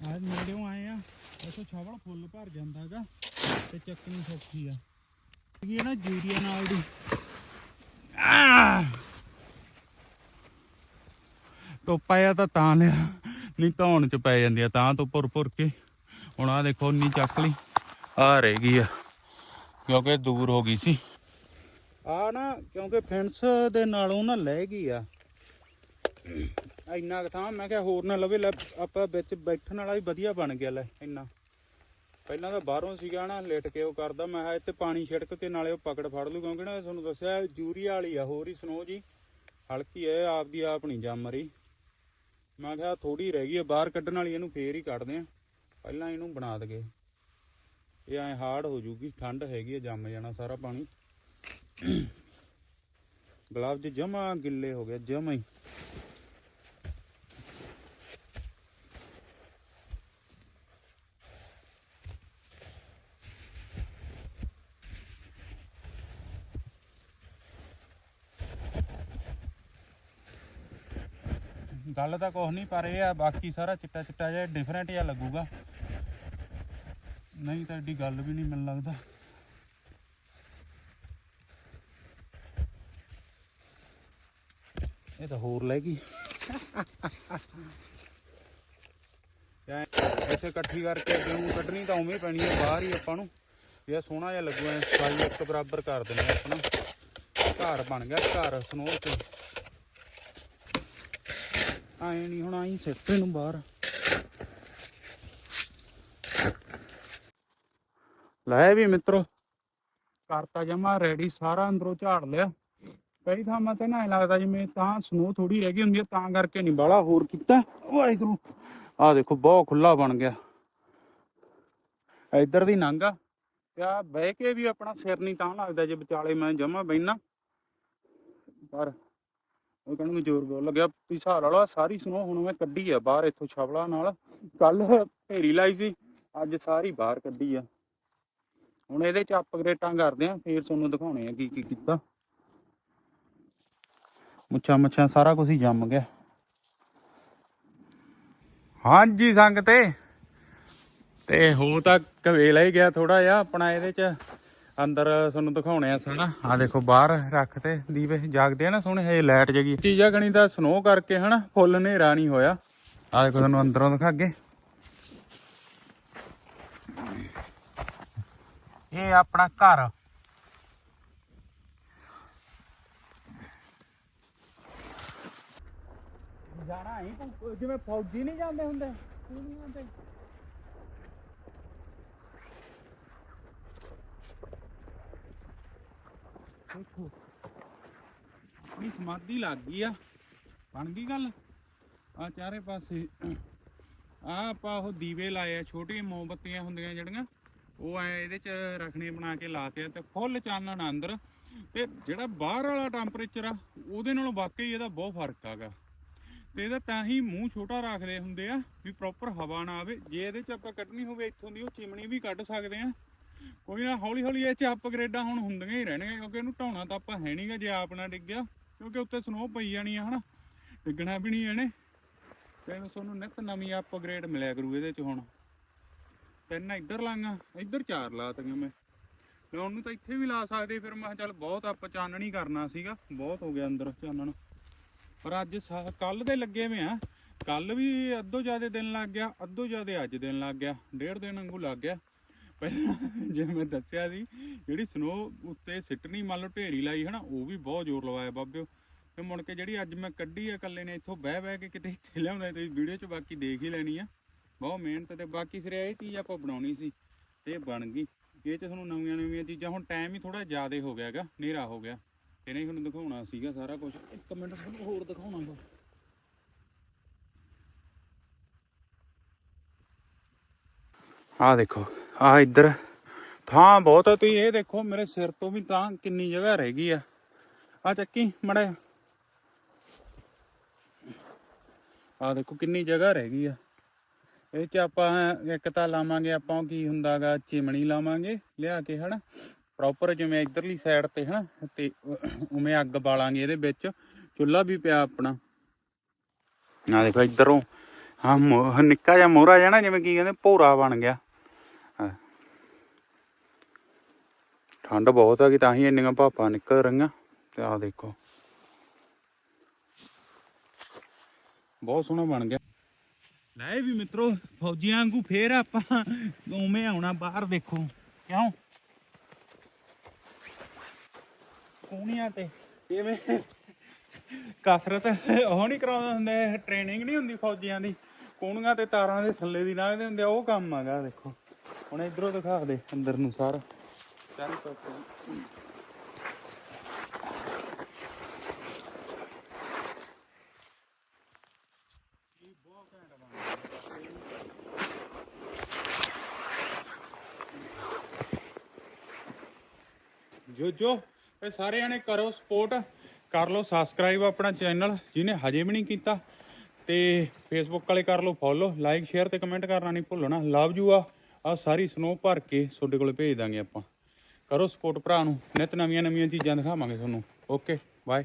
ਅੱਜ ਨੇੜਿਓਂ ਆਏ ਆ। ਇੱਥੋਂ ਛਾਵਲ ਫੁੱਲ ਭਰ ਜਾਂਦਾਗਾ ਤੇ ਚੱਕਣੀ ਸੌਖੀ ਆ। ਇਹ ਨਾ ਜੂਰੀਆ ਨਾਲ ਦੀ। ਆਹ! ਟੋਪਾ ਆ ਤਾਂ ਤਾਂ ਲਿਆ ਨਹੀਂ ਧੌਣ ਚ ਪੈ ਜਾਂਦੀ ਆ, ਤਾਂ ਤੋਂ ਪੁਰ ਪੁਰ ਕੇ। ਹੁਣ ਆ ਦੇਖੋ ਉਨੀ ਚੱਕ ਲਈ ਆ ਰਹਿ ਗਈ ਆ, ਕਿਉਂਕਿ ਦੂਰ ਹੋ ਗਈ ਸੀ। ਆ ਨਾ, ਕਿਉਂਕਿ ਫੈਂਸ ਦੇ ਨਾਲੋਂ ਨਾ ਲੈ ਗਈ ਆ। ਇੰਨਾ ਥਾਂ, ਮੈਂ ਕਿਹਾ ਹੋਰ ਨਾ ਲਵੇ, ਲੈ ਆਪਾਂ ਵਿੱਚ ਬੈਠਣ ਵਾਲਾ ਵੀ ਵਧੀਆ ਬਣ ਗਿਆ, ਲੈ ਇੰਨਾ। ਪਹਿਲਾਂ ਤਾਂ ਬਾਹਰੋਂ ਸੀਗਾ ਨਾ, ਲੇਟ ਕੇ ਉਹ ਕਰਦਾ, ਮੈਂ ਕਿਹਾ ਇੱਥੇ ਪਾਣੀ ਛਿੜਕ ਕੇ ਨਾਲੇ ਉਹ ਪਕੜ ਫੜ ਲੂ ਕਿਉਂਕਿ ਨਾ ਤੁਹਾਨੂੰ ਦੱਸਿਆ, ਯੂਰੀਆ ਵਾਲੀ ਆ, ਹੋਰ ਹੀ ਸਨੋ ਜੀ। ਹਲਕੀ ਐ ਆਪਦੀ ਆਪ ਨਹੀਂ ਜੰਮ ਰਹੀ। ਮੈਂ ਕਿਹਾ ਥੋੜੀ ਰਹਿ ਗਈ ਆ, ਬਾਹਰ ਕੱਢਣ ਵਾਲੀ ਇਹਨੂੰ ਫੇਰ ਹੀ ਕੱਢਦੇ ਆ। ਪਹਿਲਾਂ ਇਹਨੂੰ ਬਣਾ ਦਗੇ। ਇਹ ਐ ਹਾਰਡ ਹੋ ਜੂਗੀ, ਠੰਡ ਹੈਗੀ ਆ, ਜੰਮ ਜਾਣਾ ਸਾਰਾ ਪਾਣੀ। ਗਲਵਜ ਜਮਾ ਗਿੱਲੇ ਹੋ ਗਏ ਜਮਾ ਹੀ। ਗੱਲ ਤਾਂ ਕੁਛ ਨਹੀਂ ਪਰ ਇਹ ਆ ਬਾਕੀ ਸਾਰਾ ਚਿੱਟਾ ਚਿੱਟਾ ਜਿਹਾ ਡਿਫਰੈਂਟ ਜਿਹਾ ਲੱਗੂਗਾ। ਨਹੀਂ ਤਾਂ ਏਡੀ ਗੱਲ ਵੀ ਨਹੀਂ ਮੈਨੂੰ ਲੱਗਦਾ। ਇਹ ਤਾਂ ਹੋਰ ਲੈ ਗਈ। ਐ ਇੱਥੇ ਇਕੱਠੀ ਕਰਕੇ ਅੱਗੇ ਨੂੰ ਕੱਢਣੀ ਤਾਂ ਉਵੇਂ ਪੈਣੀ ਹੈ ਬਾਹਰ ਹੀ ਆਪਾਂ ਨੂੰ। ਇਹ ਸੋਹਣਾ ਜਿਹਾ ਲੱਗੂ ਐ ਸਾਈਜ਼ ਇੱਕ ਬਰਾਬਰ ਕਰ ਦਿੰਦੇ ਆਪਣਾ। ਘਰ ਬਣ ਗਿਆ ਘਰ ਸਨੋ ਤੇ ਆਏ ਨਹੀਂ ਹੁਣ ਆਈ ਸਿੱਟ ਇਹਨੂੰ ਬਾਹਰ। ਲੈ ਵੀ ਮਿੱਤਰੋ, ਕਰਤਾ ਜਮਾ ਰੈਡੀ ਸਾਰਾ ਅੰਦਰੋਂ ਝਾੜ ਲਿਆ। ਕਈ ਥਾਵਾਂ ਤੇ ਨਾ ਲੱਗਦਾ ਜਿਵੇਂ ਤਾਂ ਸਨੋ ਥੋੜੀ ਰਹਿ ਗਈ ਹੁੰਦੀ ਹੈ ਤਾਂ ਕਰਕੇ ਨਹੀਂ ਬਾਲਾ ਹੋਰ ਕੀਤਾ। ਵਾਹਿਗੁਰੂ, ਆਹ ਦੇਖੋ ਬਹੁਤ ਖੁੱਲਾ ਬਣ ਗਿਆ। ਇੱਧਰ ਦੀ ਨੰਗਾ ਤੇ ਆ ਬਹਿ ਕੇ ਵੀ ਆਪਣਾ ਸਿਰ ਨਹੀਂ ਤਾਂ ਲੱਗਦਾ ਜੇ ਵਿਚਾਲੇ ਮੈਂ ਜਮਾ ਬੈਣਾ ਪਰ ਉਹ ਕਹਿੰਦੇ ਜ਼ੋਰ ਬਹੁਤ ਲੱਗਿਆ। ਵੀ ਹਿਸਾਬ ਵਾਲਾ ਸਾਰੀ ਸੁਣੋ ਹੁਣ ਮੈਂ ਕੱਢੀ ਆ ਬਾਹਰ ਇੱਥੋਂ ਛਵਲਾ ਨਾਲ। ਕੱਲ ਢੇਰੀ ਲਾਈ ਸੀ ਅੱਜ ਸਾਰੀ ਬਾਹਰ ਕੱਢੀ ਆ। ਹੁਣ ਇਹਦੇ ਚ ਅਪਗ੍ਰੇਡਾਂ ਕਰਦੇ ਆ ਫੇਰ ਤੁਹਾਨੂੰ ਦਿਖਾਉਣੇ ਆ ਕੀ ਕੀ ਕੀਤਾ। ਮੁੱਛਾਂ ਮੁੱਛਾਂ ਸਾਰਾ ਕੁਝ ਹੀ ਜੰਮ ਗਿਆ। ਹਾਂਜੀ ਸੰਗ ਤੇ ਤੇ ਹੋ ਤਾਂ ਕਵੇਲਾ ਹੀ ਗਿਆ ਥੋੜਾ ਜਿਹਾ ਆਪਣਾ ਇਹਦੇ ਚ। ਅੰਦਰ ਤੁਹਾਨੂੰ ਦਿਖਾਉਣੇ ਆ ਸਾਰਾ ਆ ਦੇਖੋ ਬਾਹਰ ਰੱਖ ਤੇ ਦੀਵੇ ਜਾਗਦੇ ਆ ਨਾ ਸੋਹਣੇ ਹਜੇ ਲਾਈਟ ਜਗੀ ਚੀਜ਼ਾ ਗਣੀ ਦਾ ਸਨੋ ਕਰਕੇ ਹਨਾ ਫੁੱਲ ਹਨੇਰਾ ਨਹੀਂ ਹੋਇਆ। ਆ ਦੇਖੋ ਤੁਹਾਨੂੰ ਅੰਦਰੋਂ ਦਿਖਾ ਇਹ ਆਪਣਾ ਘਰ। ਜਾਣਾ ਹੀ ਜਿਵੇਂ ਫੌਜੀ ਨਹੀਂ ਜਾਂਦੇ ਹੁੰਦੇ। ਨਹੀਂ ਜਾਂਦੇ ਦੇਖੋ ਆਪਣੀ ਸਮਾਧੀ ਲੱਗ ਗਈ ਆ। ਬਣ ਗਈ ਗੱਲ? ਆ ਚਾਰੇ ਪਾਸੇ। ਆ ਆਪਾਂ ਉਹ ਦੀਵੇ ਲਾਏ ਆ, ਛੋਟੀਆਂ ਮੋਮਬੱਤੀਆਂ ਹੁੰਦੀਆਂ ਜਿਹੜੀਆਂ, ਉਹ ਐ ਇਹਦੇ ਚ ਰੱਖਣੇ ਬਣਾ ਕੇ ਲਾਤੇ ਆ ਤੇ ਫੁੱਲ ਚਾਨਣ ਅੰਦਰ। ਤੇ ਜਿਹੜਾ ਬਾਹਰ ਵਾਲਾ ਟੈਂਪਰੇਚਰ ਆ, ਉਹਦੇ ਨਾਲੋਂ ਵਾਕਈ ਇਹਦਾ ਬਹੁਤ ਫ਼ਰਕ ਆਗਾ ਤੇ ਇਹਦਾ ਤਾਂ ਹੀ ਮੂੰਹ ਛੋਟਾ ਰੱਖਦੇ ਹੁੰਦੇ ਆ ਵੀ ਪ੍ਰੋਪਰ ਹਵਾ ਨਾ ਆਵੇ। ਜੇ ਇਹਦੇ ਚ ਆਪਾਂ ਕੱਢਣੀ ਹੋਵੇ, ਇੱਥੋਂ ਦੀ ਉਹ ਚਿਮਣੀ ਵੀ ਕੱਢ ਸਕਦੇ ਆ। ਕੋਈ ਨਾ, ਹੌਲੀ ਹੌਲੀ ਇਹ ਚ ਅਪਗ੍ਰੇਡਾਂ ਹੁਣ ਹੁੰਦੀਆਂ ਹੀ ਰਹਿਣਗੀਆਂ, ਕਿਉਂਕਿ ਇਹਨੂੰ ਢਾਉਣਾ ਤਾਂ ਆਪਾਂ ਹੈ ਨਹੀਂਗਾ ਜੇ ਆਪ ਨਾ ਡਿੱਗਿਆ ਕਿਉਂਕਿ ਉੱਤੇ ਸਨੋ ਪਈ ਜਾਣੀ ਆ, ਹਨਾ? ਡਿੱਗਣਾ ਵੀ ਨਹੀਂ ਇਹਨੇ। ਤੇ ਤੁਹਾਨੂੰ ਨਿਤ ਨਵੀਂ ਅਪਗ੍ਰੇਡ ਮਿਲਿਆ ਕਰੂ ਇਹਦੇ ਚ ਹੁਣ। ਤਿੰਨ ਇੱਧਰ ਲਾਂਗਾ, ਇੱਧਰ ਚਾਰ ਲਾਤੀਆਂ ਮੈਂ। ਲਾਉਣ ਨੂੰ ਤਾਂ ਇੱਥੇ ਵੀ ਲਾ ਸਕਦੇ, ਫਿਰ ਮੈਂ ਕਿਹਾ ਚੱਲ ਬਹੁਤ ਆਪ ਚਾਨਣ ਹੀ ਕਰਨਾ ਸੀਗਾ। ਬਹੁਤ ਹੋ ਗਿਆ ਅੰਦਰ ਚਾਨਣ। ਪਰ ਅੱਜ ਕੱਲ ਦੇ ਲੱਗੇ ਵੇ ਆ। ਕੱਲ ਵੀ ਅੱਧੋ ਜ਼ਿਆਦੇ ਦਿਨ ਲੱਗ ਗਿਆ, ਅੱਧੋ ਜ਼ਿਆਦੇ ਅੱਜ ਦਿਨ ਲੱਗ ਗਿਆ। ਡੇਢ ਦਿਨ ਵਾਂਗੂ ਲੱਗ ਗਿਆ। ਪਹਿਲਾਂ ਜੇ ਮੈਂ ਦੱਸਿਆ ਸੀ, ਜਿਹੜੀ ਸਨੋ ਉੱਤੇ ਸਿੱਟਣੀ ਮੰਨ ਲਓ ਢੇਰੀ ਲਾਈ ਹਨਾ, ਉਹ ਵੀ ਬਹੁਤ ਜ਼ੋਰ ਲਵਾਇਆ ਬਾਬਿਓ ਤੇ ਮੁੜ ਕੇ ਜਿਹੜੀ ਅੱਜ ਮੈਂ ਕੱਢੀ ਆ ਇਕੱਲੇ ਨੇ, ਇੱਥੋਂ ਬਹਿ ਬਹਿ ਕੇ ਕਿਤੇ ਇੱਥੇ ਲਿਆਉਂਦਾ ਤੁਸੀਂ ਵੀਡੀਓ 'ਚ ਬਾਕੀ ਦੇਖ ਹੀ ਲੈਣੀ ਆ। ਬਹੁਤ ਮਿਹਨਤ ਤੇ, ਬਾਕੀ ਫਿਰ ਇਹ ਚੀਜ਼ ਆਪਾਂ ਬਣਾਉਣੀ ਸੀ, ਤੇ ਬਣ ਗਈ। ਇਹ 'ਚ ਤੁਹਾਨੂੰ ਨਵੀਆਂ ਨਵੀਆਂ ਚੀਜ਼ਾਂ, ਹੁਣ ਟਾਈਮ ਹੀ ਥੋੜਾ ਜ਼ਿਆਦਾ ਹੋ ਗਿਆ ਹੈਗਾ, ਹਨੇਰਾ ਹੋ ਗਿਆ। ਇਹਨੇ ਹੀ ਤੁਹਾਨੂੰ ਦਿਖਾਉਣਾ ਸੀਗਾ ਸਾਰਾ ਕੁਝ ਇੱਕ ਮਿੰਟ, ਤੁਹਾਨੂੰ ਹੋਰ ਦਿਖਾਉਣਾ ਵਾ। ਆ ਦੇਖੋ ਆ ਇੱਧਰ। ਥਾਂ ਬਹੁਤ ਆ ਤੁਸੀਂ, ਇਹ ਦੇਖੋ ਮੇਰੇ ਸਿਰ ਤੋਂ ਵੀ ਤਾਂ ਕਿੰਨੀ ਜਗ੍ਹਾ ਰਹਿ ਗਈ ਆ। ਆ ਚੱਕੀ, ਮੜਾ। ਆ ਦੇਖੋ ਕਿੰਨੀ ਜਗ੍ਹਾ ਰਹਿ ਗਈ ਆ। ਇਹ ਚ ਆਪਾਂ ਇੱਕ ਤਾਂ ਲਾਵਾਂਗੇ, ਆਪਾਂ ਕੀ ਹੁੰਦਾਗਾ ਚਿਮਣੀ ਲਾਵਾਂਗੇ, ਲਿਆ ਕੇ ਹਨਾ। ਪ੍ਰੋਪਰ ਜਿਵੇਂ ਇਧਰਲੀ ਸਾਈਡ ਤੇ ਹਨਾ, ਤੇ ਉਵੇਂ ਅੱਗ ਬਾਲਾਂਗੇ ਇਹਦੇ ਵਿੱਚ। ਚੁੱਲ੍ਹਾ ਵੀ ਪਿਆ ਆਪਣਾ। ਆ ਦੇਖੋ ਇਧਰੋਂ ਹਾਂ ਨਿੱਕਾ ਜਿਹਾ ਮੋਹਰਾ ਜਿਹਾ ਨਾ, ਜਿਵੇਂ ਕੀ ਕਹਿੰਦੇ ਭੋਰਾ ਬਣ ਗਿਆ। ਠੰਡ ਬਹੁਤ ਆ ਕਿ ਤਾਂ ਹੀ ਇੰਨੀਆਂ ਭਾਪਾਂ ਨਿਕਲ ਰਹੀਆਂ। ਤੇ ਆ ਦੇਖੋ। ਬਹੁਤ ਸੋਹਣਾ ਬਣ ਗਿਆ। ਲੈ ਵੀ ਮਿੱਤਰੋ, ਫੌਜੀਆਂ ਵਾਂਗੂ ਫੇਰ ਆਪਾਂ ਉਵੇਂ ਆਉਣਾ ਬਾਹਰ ਦੇਖੋ। ਕਿਉਂ? ਕੋਣੀਆਂ ਤੇ ਕਿਵੇਂ? ਕਸਰਤ ਉਹ ਨਹੀਂ ਕਰਾਉਂਦੇ ਹੁੰਦੇ ਟ੍ਰੇਨਿੰਗ ਨਹੀਂ ਹੁੰਦੀ ਫੌਜੀਆਂ ਦੀ। ਕੋਣੀਆਂ ਤੇ ਤਾਰਾਂ ਦੇ ਥੱਲੇ ਦੀ ਲੰਘਦੇ ਹੁੰਦੇ ਉਹ ਕੰਮ ਹੈਗਾ ਦੇਖੋ। ਹੁਣ ਇਧਰੋਂ ਦਿਖਾ ਦੇ, ਅੰਦਰ ਨੂੰ ਸਾਰਾ। ਚਾਰੇ ਪਾਸੇ ਜੋ ਜੋ ਇਹ ਸਾਰੇ ਜਣੇ ਕਰੋ ਸਪੋਰਟ ਕਰ ਲਓ ਸਬਸਕ੍ਰਾਈਬ ਆਪਣਾ ਚੈਨਲ ਜਿਹਨੇ ਹਜੇ ਵੀ ਨਹੀਂ ਕੀਤਾ, ਤੇ ਫੇਸਬੁੱਕ ਵਾਲੇ ਕਰ ਲਓ ਫੋਲੋ ਲਾਈਕ ਸ਼ੇਅਰ ਤੇ ਕਮੈਂਟ ਕਰਨਾ ਨਹੀਂ ਭੁੱਲਣਾ। ਲਵ ਯੂ ਆ। ਆ ਸਾਰੀ ਸਨੋ ਭਰ ਕੇ ਤੁਹਾਡੇ ਕੋਲ ਭੇਜ ਦਾਂਗੇ ਆਪਾਂ। ਕਰੋ ਸਪੋਰਟ ਭਰਾ ਨੂੰ। ਨਿਤ ਨਵੀਆਂ ਨਵੀਆਂ ਚੀਜ਼ਾਂ ਦਿਖਾਵਾਂਗੇ ਤੁਹਾਨੂੰ। Okay bye